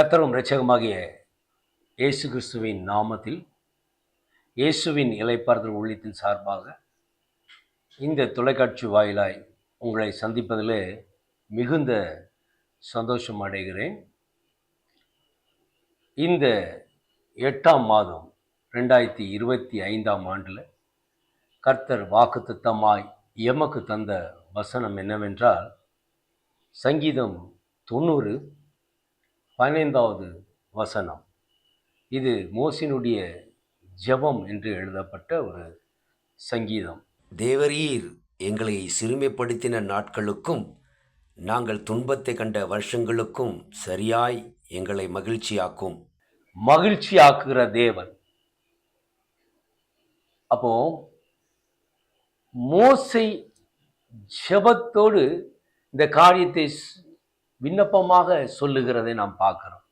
கத்தரும் இரட்சகமாகிய இயேசு கிறிஸ்துவின் நாமத்தில் இயேசுவின் இலைப்பாறுதல் உள்ளித்தின் சார்பாக இந்த தொலைக்காட்சி வாயிலாய் உங்களை சந்திப்பதிலே மிகுந்த சந்தோஷம் அடைகிறேன். இந்த எட்டாம் மாதம் ரெண்டாயிரத்தி இருபத்தி ஐந்தாம் ஆண்டில் கர்த்தர் வாக்குத்தத்தமாய் எமக்கு தந்த வசனம் என்னவென்றால் சங்கீதம் தொண்ணூறு பதினைந்தாவது வசனம். இது மோசினுடைய ஜெபம் என்று எழுதப்பட்ட ஒரு சங்கீதம். தேவரீர் எங்களை சிறுமைப்படுத்தின நாட்களுக்கும் நாங்கள் துன்பத்தை கண்ட வருஷங்களுக்கும் சரியாய் எங்களை மகிழ்ச்சியாக்கும். மகிழ்ச்சியாக்குகிற தேவன். அப்போ மோசை ஜெபத்தோடு இந்த காரியத்தை விண்ணப்பமாக சொல்லுகிறதை நாம் பார்க்குறோம்.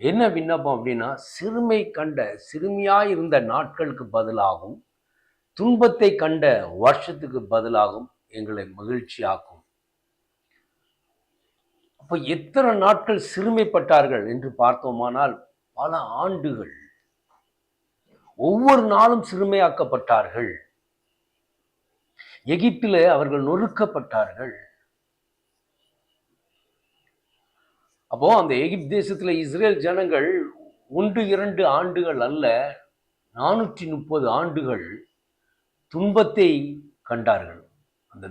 என்ன விண்ணப்பம் அப்படின்னா சிறுமை கண்ட சிறுமியாக இருந்த நாட்களுக்கு பதிலாகும் துன்பத்தை கண்ட வருஷத்துக்கு பதிலாகும் எங்களை மகிழ்ச்சியாக்கும். அப்போ எத்தனை நாட்கள் சிறுமைப்பட்டார்கள் என்று பார்த்தோமானால் பல ஆண்டுகள். ஒவ்வொரு நாளும் சிறுமையாக்கப்பட்டார்கள். எகிப்திலே அவர்கள் நொறுக்கப்பட்டார்கள். அப்போ அந்த எகிப்து தேசத்துல இஸ்ரேல் ஜனங்கள் ஒன்று இரண்டு ஆண்டுகள் அல்ல நானூற்றி முப்பது ஆண்டுகள் துன்பத்தை கண்டார்கள். அந்த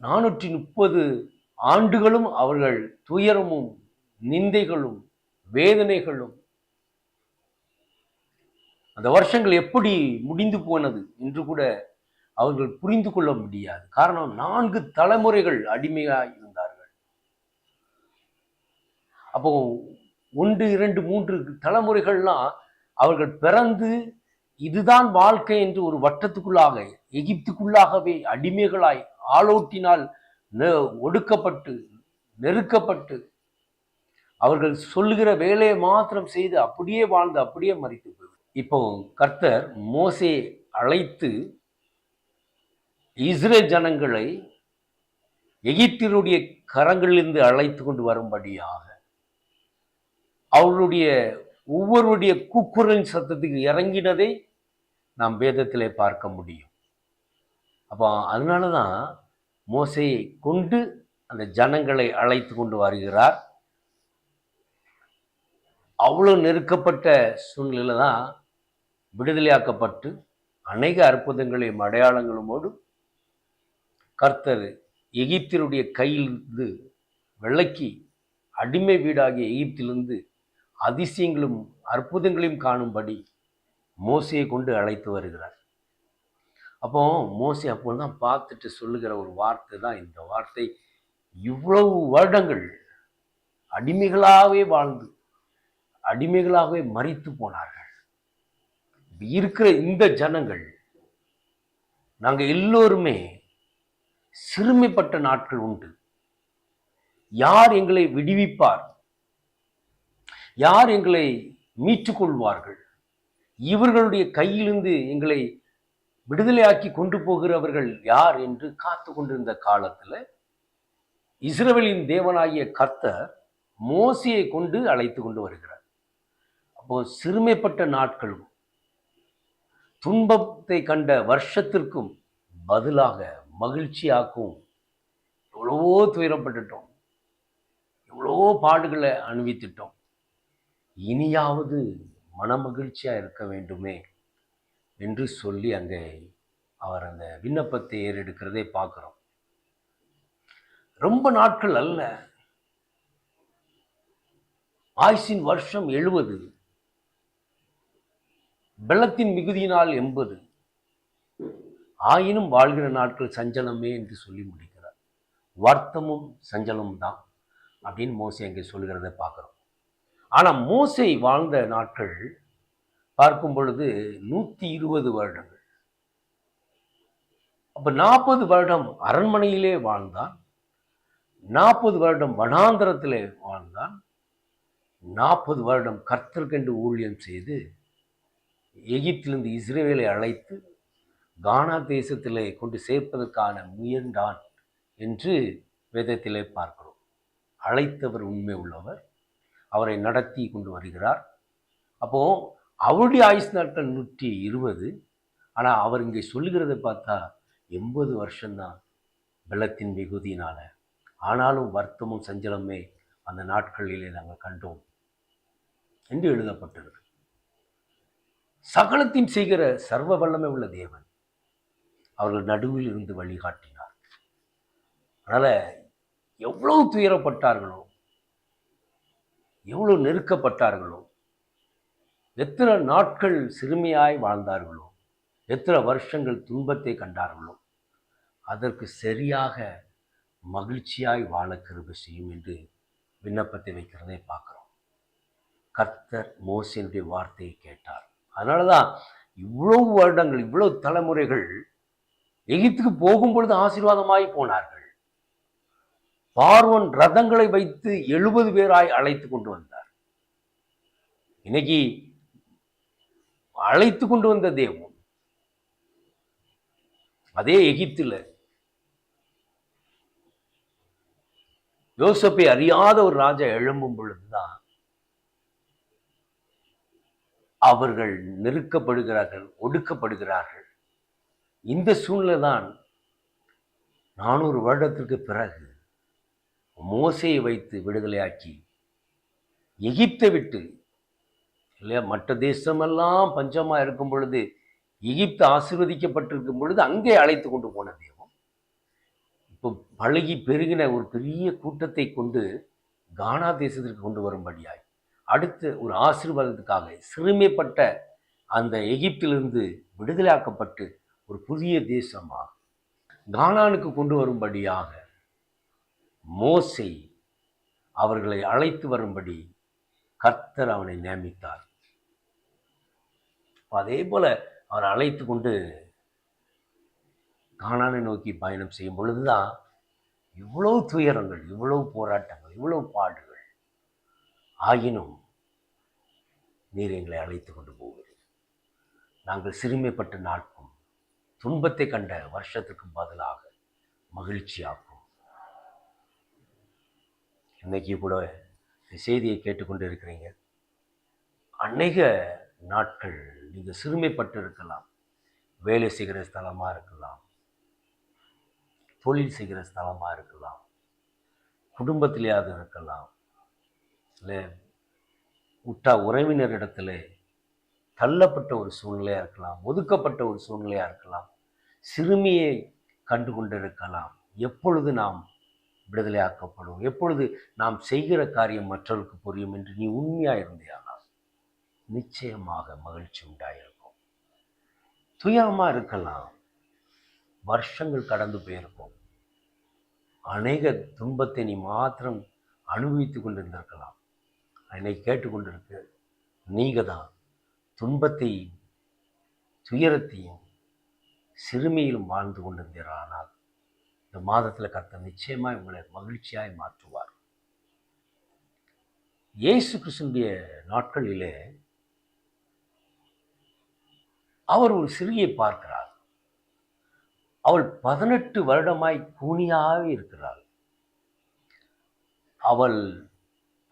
நானூற்றி முப்பது ஆண்டுகளும் அவர்கள் துயரமும் நிந்தைகளும் வேதனைகளும் அந்த வருஷங்கள் எப்படி முடிந்து போனது என்று கூட அவர்கள் புரிந்து கொள்ள முடியாது. காரணம் நான்கு தலைமுறைகள் அடிமையாக இருந்தார் அப்போ ஒன்று இரண்டு மூன்று தலைமுறைகள்லாம் அவர்கள் பிறந்து இதுதான் வாழ்க்கை என்று ஒரு வட்டத்துக்குள்ளாக எகிப்துக்குள்ளாகவே அடிமைகளாய் ஆளோட்டினால் நெ- ஒடுக்கப்பட்டு நெருக்கப்பட்டு அவர்கள் சொல்லுகிற வேலையை மாத்திரம் செய்து அப்படியே வாழ்ந்து அப்படியே மறித்து போய் இப்போ கர்த்தர் மோசே அழைத்து இஸ்ரேல் ஜனங்களை எகிப்தினுடைய கரங்களிலிருந்து அழைத்து கொண்டு வரும்படியாக அவர்களுடைய ஒவ்வொருடைய கூக்குரலின் சத்தத்துக்கு இறங்கினதை நாம் வேதத்திலே பார்க்க முடியும். அப்போ அதனால தான் மோசையை கொண்டு அந்த ஜனங்களை அழைத்து கொண்டு வருகிறார். அவ்வளோ நெருக்கப்பட்ட சூழ்நிலையில் தான் விடுதலையாக்கப்பட்டு அநேக அற்புதங்களையும் அடையாளங்களுமோடு கர்த்தர் எகிப்தினுடைய கையிலிருந்து விளக்கி அடிமை வீடாகிய எகிப்திலிருந்து அதிசயங்களும் அற்புதங்களையும் காணும்படி மோசையை கொண்டு அழைத்து வருகிறார். அப்போ மோசை அப்போது தான் பார்த்துட்டு சொல்லுகிற ஒரு வார்த்தை தான் இந்த வார்த்தை. இவ்வளவு வருடங்கள் அடிமைகளாகவே வாழ்ந்து அடிமைகளாகவே மறித்து போனார்கள். இருக்கிற இந்த ஜனங்கள் நாங்கள் எல்லோருமே சிறுமைப்பட்ட நாட்கள் உண்டு. யார் எங்களை விடுவிப்பார்? யார் எங்களை மீட்டுக்கொள்வார்கள்? இவர்களுடைய கையிலிருந்து எங்களை விடுதலையாக்கி கொண்டு போகிறவர்கள் யார் என்று காத்து கொண்டிருந்த காலத்தில் இஸ்ரேலின் தேவனாகிய கர்த்தர் மோசியை கொண்டு அழைத்து கொண்டு வருகிறார். அப்போ சிறுமைப்பட்ட நாட்களும் துன்பத்தை கண்ட வருஷத்திற்கும் பதிலாக மகிழ்ச்சியாக்கும் எவ்வளவோ துயரப்பட்டுட்டோம். எவ்வளவோ பாடுகளை அணிவித்துட்டோம். இனியாவது மனமகிழ்ச்சியாக இருக்க வேண்டுமே என்று சொல்லி அங்கே அவர் அந்த விண்ணப்பத்தை ஏறெடுக்கிறதை பார்க்குறோம். ரொம்ப நாட்கள் அல்ல. ஆயுசின் வருஷம் எழுபது. வெள்ளத்தின் மிகுதியினால் எண்பது. ஆயினும் வாழ்கிற நாட்கள் சஞ்சலமே என்று சொல்லி முடிக்கிறார். வருத்தமும் சஞ்சலமும் தான் அப்படின்னு மோசி அங்கே சொல்கிறத பார்க்குறோம். ஆனால் மோசை வாழ்ந்த நாட்கள் பார்க்கும் பொழுது நூற்றி இருபது வருடங்கள். அப்போ நாற்பது வருடம் அரண்மனையிலே வாழ்ந்தான். நாற்பது வருடம் வனாந்தரத்திலே வாழ்ந்தான். நாற்பது வருடம் கர்த்தர்கென்று ஊழியம் செய்து எகிப்திலிருந்து இஸ்ரேலை அழைத்து கானா தேசத்திலே கொண்டு சேர்ப்பதற்கான முயன்றான் என்று வேதத்திலே பார்க்கிறோம். அழைத்தவர் உண்மை உள்ளவர். அவரை நடத்தி கொண்டு வருகிறார். அப்போது அவருடைய ஆயுஸ் நாட்கள் நூற்றி இருபது. ஆனால் அவர் இங்கே சொல்லுகிறதை பார்த்தா எண்பது வருஷம்தான் வெள்ளத்தின் மிகுதியினால். ஆனாலும் வருத்தமும் சஞ்சலமே அந்த நாட்களிலே நாங்கள் கண்டோம் என்று எழுதப்பட்டது. சகலத்தின் செய்கிற சர்வ வல்லமை உள்ள தேவன் அவர்கள் நடுவில் இருந்து வழிகாட்டினார். அதனால் எவ்வளவு துயரப்பட்டார்களோ எவ்வளோ நெருக்கப்பட்டார்களோ எத்தனை நாட்கள் சிறுமியாய் வாழ்ந்தார்களோ எத்தனை வருஷங்கள் துன்பத்தை கண்டார்களோ அதற்கு சரியாக மகிழ்ச்சியாய் வாழ கிருபை செய்யும் என்று விண்ணப்பத்தை வைக்கிறதை பார்க்குறோம். கர்த்தர் மோசினுடைய வார்த்தையை கேட்டார். அதனால தான் இவ்வளவு வருடங்கள் இவ்வளவு தலைமுறைகள் எகிப்துக்கு போகும் பொழுது ஆசீர்வாதமாய் போனார்கள். பார்வன் ரதங்களை வைத்து எழுபது பேராய் அழைத்து கொண்டு வந்தார். இன்னைக்கு அழைத்து கொண்டு வந்த தேவன் அதே எகிப்தில் யோசப்பை அறியாத ஒரு ராஜா எழும்பும் பொழுதுதான் அவர்கள் நெருக்கப்படுகிறார்கள் ஒடுக்கப்படுகிறார்கள். இந்த சூழ்நிலை தான் நானூறு வருடத்திற்கு பிறகு மோசையை வைத்து விடுதலையாக்கி எகிப்தை விட்டு இல்லையா? மற்ற தேசமெல்லாம் பஞ்சமாக இருக்கும் பொழுது எகிப்து ஆசீர்வதிக்கப்பட்டிருக்கும் பொழுது அங்கே அழைத்து கொண்டு போன தெய்வம் இப்போ பழகி பெருகின ஒரு பெரிய கூட்டத்தை கொண்டு கானா தேசத்திற்கு கொண்டு வரும்படியாய் அடுத்து ஒரு ஆசீர்வாதத்துக்காக சிறுமைப்பட்ட அந்த எகிப்திலிருந்து விடுதலையாக்கப்பட்டு ஒரு புதிய தேசமாக கானானுக்கு கொண்டு வரும்படியாக மோசை அவர்களை அழைத்து வரும்படி கர்த்தர் அவனை நியமித்தார். அதே போல அவர் அழைத்து கொண்டு காணானை நோக்கி பயணம் செய்யும் பொழுதுதான் இவ்வளவு துயரங்கள் இவ்வளவு போராட்டங்கள் இவ்வளவு பாடுகள். ஆயினும் நீர் எங்களை அழைத்து கொண்டு போகிறீர் நாங்கள் சிறுமைப்பட்ட நாட்கும் துன்பத்தை கண்ட வருஷத்துக்கும் பதிலாக மகிழ்ச்சியாக்கும். இன்றைக்கி கூட இந்த செய்தியை கேட்டுக்கொண்டு இருக்கிறீங்க அநேக நாட்கள் நீங்கள் சிறுமைப்பட்டு இருக்கலாம் வேலை செய்கிற ஸ்தலமாக இருக்கலாம். தொழில் செய்கிற ஸ்தலமாக இருக்கலாம். குடும்பத்திலேயாவது இருக்கலாம். இல்லை உட்டா உறவினரிடத்துல தள்ளப்பட்ட ஒரு சூழ்நிலையாக இருக்கலாம். ஒதுக்கப்பட்ட ஒரு சூழ்நிலையாக இருக்கலாம். சிறுமியை கண்டு கொண்டிருக்கலாம் எப்பொழுது நாம் விடுதலையாக்கப்படும். எப்பொழுது நாம் செய்கிற காரியம் மற்றவர்களுக்கு புரியும் என்று நீ உண்மையாக இருந்தேயானால் நிச்சயமாக மகிழ்ச்சி உண்டாயிருக்கும். துயரமாக இருக்கலாம். வருஷங்கள் கடந்து போயிருக்கும். அநேக துன்பத்தை நீ மாத்திரம் அனுபவித்து கொண்டிருந்திருக்கலாம். என்னை கேட்டுக்கொண்டிருக்கு நீங்கள் தான் துன்பத்தையும் துயரத்தையும் சிறுமியிலும் வாழ்ந்து கொண்டிருந்தீர்கள் ஆனால் இந்த மாதத்தில் கர்த்தர் நிச்சயமாக உங்களை மகிழ்ச்சியாய் மாற்றுவார். இயேசு கிறிஸ்துடைய நாட்களிலே அவர் ஒரு சிறியை பார்க்கிறார். அவள் பதினெட்டு வருடமாய் கூனியாக இருக்கிறாள். அவள்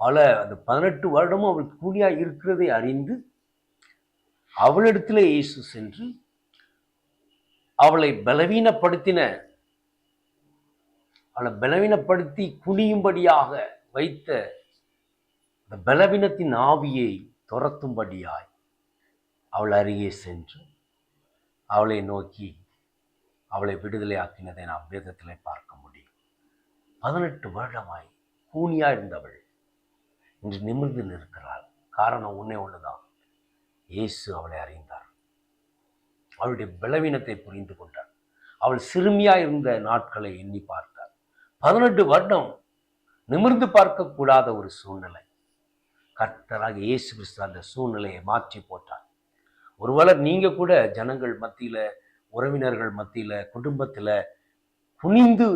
பல அந்த பதினெட்டு வருடமும் அவள் கூனியாக இருக்கிறதை அறிந்து அவளிடத்தில் இயேசு சென்று அவளை பலவீனப்படுத்தின அவளை பலவீனப்படுத்தி குனியும்படியாக வைத்த அந்த பலவீனத்தின் ஆவியை துரத்தும்படியாய் அவள் அருகே சென்று அவளை நோக்கி அவளை விடுதலையாக்கினதை நாம் வேதத்தில் பார்க்க முடியும். பதினெட்டு வருடமாய் கூனியா இருந்தவள் இன்று நிமிர்ந்து நிற்கிறாள். காரணம் உன்னே ஒன்றுதான் இயேசு அவளை அறிந்தார். அவளுடைய பலவீனத்தை புரிந்து கொண்டார். அவள் சிறுமியா இருந்த நாட்களை எண்ணி பார்த்தார் பதினெட்டு வருடம் நிமிர்ந்து பார்க்கக்கூடாத ஒரு சூழ்நிலை. கர்த்தராக இயேசு கிறிஸ்து அந்த சூழ்நிலையை மாற்றி போட்டார். ஒருவேளை நீங்கள் கூட ஜனங்கள் மத்தியில் உறவினர்கள் மத்தியில் குடும்பத்தில் குனிந்து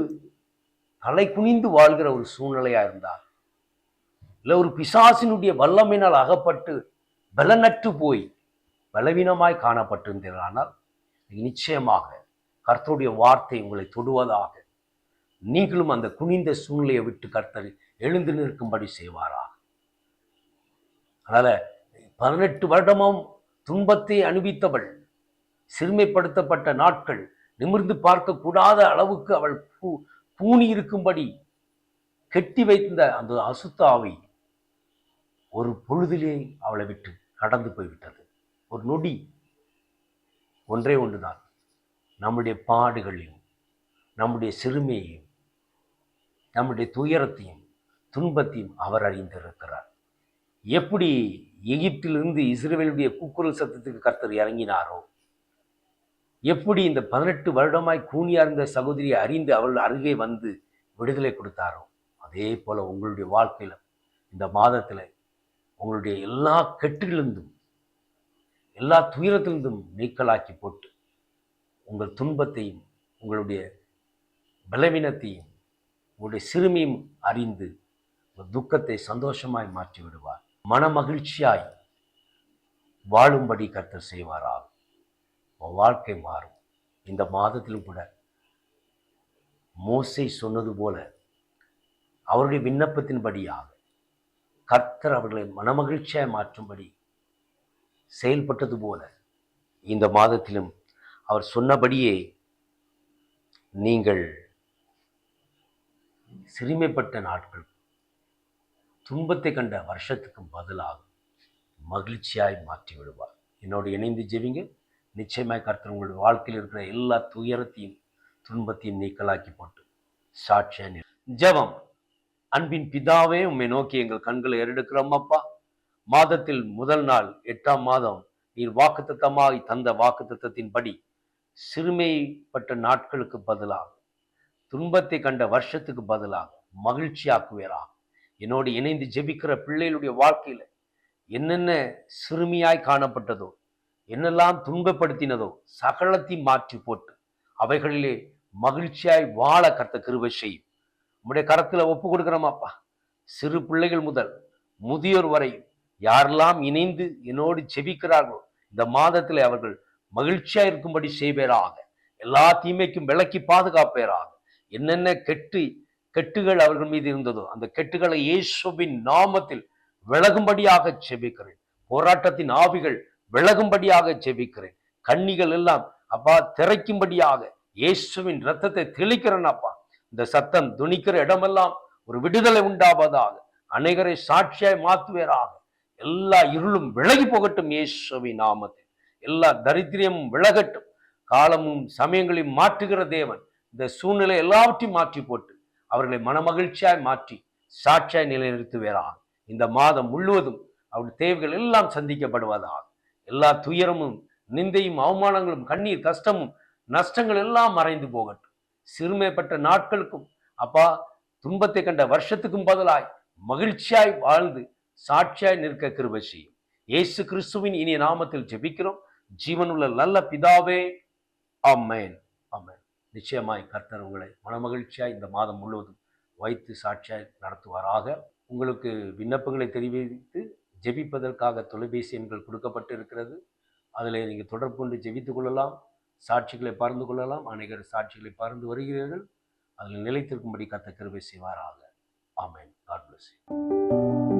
தலை குனிந்து வாழ்கிற ஒரு சூழ்நிலையாக இருந்தால் இல்லை ஒரு பிசாசினுடைய வல்லமையினால் அகப்பட்டு பலனற்று போய் பலவீனமாய் காணப்பட்டிருந்தீர்களானால் நிச்சயமாக கர்த்தருடைய வார்த்தை உங்களை தொடுவதாக நீங்களும் அந்த குனிந்த சூழ்நிலையை விட்டு கர்த்தர் எழுந்து நிற்கும்படி செய்வாரா அதனால் பதினெட்டு வருடமும் துன்பத்தை அனுபவித்தவள் சிறுமைப்படுத்தப்பட்ட நாட்கள் நிமிர்ந்து பார்க்கக்கூடாத அளவுக்கு அவள் பூ பூணி இருக்கும்படி கெட்டி வைத்த அந்த அசுத்தாவை ஒரு பொழுதிலே அவளை விட்டு கடந்து போய்விட்டது. ஒரு நொடி. ஒன்றே ஒன்றுதான். நம்முடைய பாடுகளையும் நம்முடைய சிறுமையையும் நம்முடைய துயரத்தையும் துன்பத்தையும் அவர் அறிந்திருக்கிறார். எப்படி எகிப்திலிருந்து இஸ்ரேலுடைய கூக்குரல் சத்தத்துக்கு கர்த்தர் இறங்கினாரோ எப்படி இந்த பதினெட்டு வருடமாய் கூனியா இருந்த சகோதரியை அறிந்து அவள் அருகே வந்து விடுதலை கொடுத்தாரோ அதே போல உங்களுடைய வாழ்க்கையில இந்த மாதத்தில் உங்களுடைய எல்லா கெட்டிலிருந்தும் எல்லா துயரத்திலிருந்தும் நீக்கலாக்கி போட்டு உங்கள் துன்பத்தையும் உங்களுடைய பலவீனத்தையும் உங்களுடைய சிறுமியும் அறிந்து துக்கத்தை சந்தோஷமாய் மாற்றி விடுவார். மன மகிழ்ச்சியாய் வாழும்படி கர்த்தர் செய்வாராக. உன் வாழ்க்கை மாறும். இந்த மாதத்திலும் கூட மோசை சொன்னது போல அவருடைய விண்ணப்பத்தின்படியாக கர்த்தர் அவர்களை மனமகிழ்ச்சியாய் மாற்றும்படி செயல்பட்டது போல இந்த மாதத்திலும் அவர் சொன்னபடியே நீங்கள் சிறுமைப்பட்ட நாட்கள். துன்பத்தை கண்ட வருஷத்துக்கு பதிலாக மகிழ்ச்சியாய் மாற்றி விடுவார். என்னோடு இணைந்து ஜெவிங்க நிச்சயமாய் கர்த்தர் உங்களுடைய வாழ்க்கையில் இருக்கிற எல்லா துயரத்தையும் துன்பத்தையும் நீக்கலாக்கி போட்டு சாட்சியாக நிறு- அன்பின் பிதாவே உம்மை நோக்கி எங்கள் கண்களை ஏறெடுக்கிறோம் அப்பா. மாதத்தில் முதல் நாள் எட்டாம் மாதம் நீர் வாக்குத்தத்தமாய் தந்த வாக்குத்தத்தத்தின்படி சிறுமைப்பட்ட நாட்களுக்கு பதிலாக துன்பத்தை கண்ட வருஷத்துக்கு பதிலாக மகிழ்ச்சியாக்குவீரா என்னோடு இணைந்து ஜெபிக்கிற பிள்ளைகளுடைய வாழ்க்கையில் என்னென்ன சிறுமியாய் காணப்பட்டதோ என்னெல்லாம் துன்பப்படுத்தினதோ சகலத்தை மாற்றி போட்டு அவைகளிலே மகிழ்ச்சியாய் வாழ கத்த கிருவை செய்யும். நம்முடைய கரத்தில் ஒப்பு கொடுக்குறோமாப்பா. சிறு பிள்ளைகள் முதல் முதியோர் வரை யாரெல்லாம் இணைந்து என்னோடு ஜெபிக்கிறார்களோ இந்த மாதத்தில் அவர்கள் மகிழ்ச்சியா இருக்கும்படி செய்வேராக. எல்லா தீமைக்கும் விலக்கி பாதுகாப்பேராக. என்னென்ன கெட்டு கெட்டுகள் அவர்கள் மீது இருந்ததோ அந்த கெட்டுகளை இயேசுவின் நாமத்தில் விலகும்படியாக செபிக்கிறேன். போராட்டத்தின் ஆவிகள் விலகும்படியாக செபிக்கிறேன். கண்ணிகள் எல்லாம் அப்பா திரைக்கும்படியாக இயேசுவின் ரத்தத்தை தெளிக்கிறேன் அப்பா. இந்த சத்தம் துணிக்கிற இடமெல்லாம் ஒரு விடுதலை உண்டாவதாக அநேகரை சாட்சியாய் மாத்துவேராக எல்லா இருளும் விலகி போகட்டும் இயேசுவின் நாமத்தில். எல்லா தரித்திரியமும் விலகட்டும். காலமும் சமயங்களையும் மாற்றுகிற தேவன் இந்த சூழ்நிலை எல்லாவற்றையும் மாற்றி போட்டு அவர்களை மனமகிழ்ச்சியாய் மாற்றி சாட்சியாய் நிலைநிறுத்துவேராக. இந்த மாதம் முழுவதும் அவருடைய தேவைகள் எல்லாம் சந்திக்கப்படுவதாக. எல்லா துயரமும் நிந்தையும் அவமானங்களும் கண்ணீர் கஷ்டமும் நஷ்டங்கள் எல்லாம் மறைந்து போகட்டும். சிறுமைப்பட்ட நாட்களுக்கும் அப்பா துன்பத்தை கண்ட வருஷத்துக்கும் பதிலாய் மகிழ்ச்சியாய் வாழ்ந்து சாட்சியாய் நிற்க கிருபை செய்யும். இயேசு கிறிஸ்துவின் இனிய நாமத்தில் ஜெபிக்கிறோம். ஜீவனுள்ள நல்ல பிதாவே அம்மேன் நிச்சயமாய் கர்த்தர் உங்களை மனமகிழ்ச்சியாக இந்த மாதம் முழுவதும் வைத்து சாட்சியாய் நடத்துவாராக. உங்களுக்கு விண்ணப்பங்களை தெரிவித்து ஜெபிப்பதற்காக தொலைபேசி எண்கள் கொடுக்கப்பட்டு இருக்கிறது அதில் நீங்கள் தொடர்பு கொண்டு ஜெபித்து கொள்ளலாம். சாட்சிகளை பகிர்ந்து கொள்ளலாம். அநேகர் சாட்சிகளை பகிர்ந்து வருகிறீர்கள். அதில் நிலைத்திருக்கும்படி கத்த கிருபை செய்வாராக. ஆமேன். God plus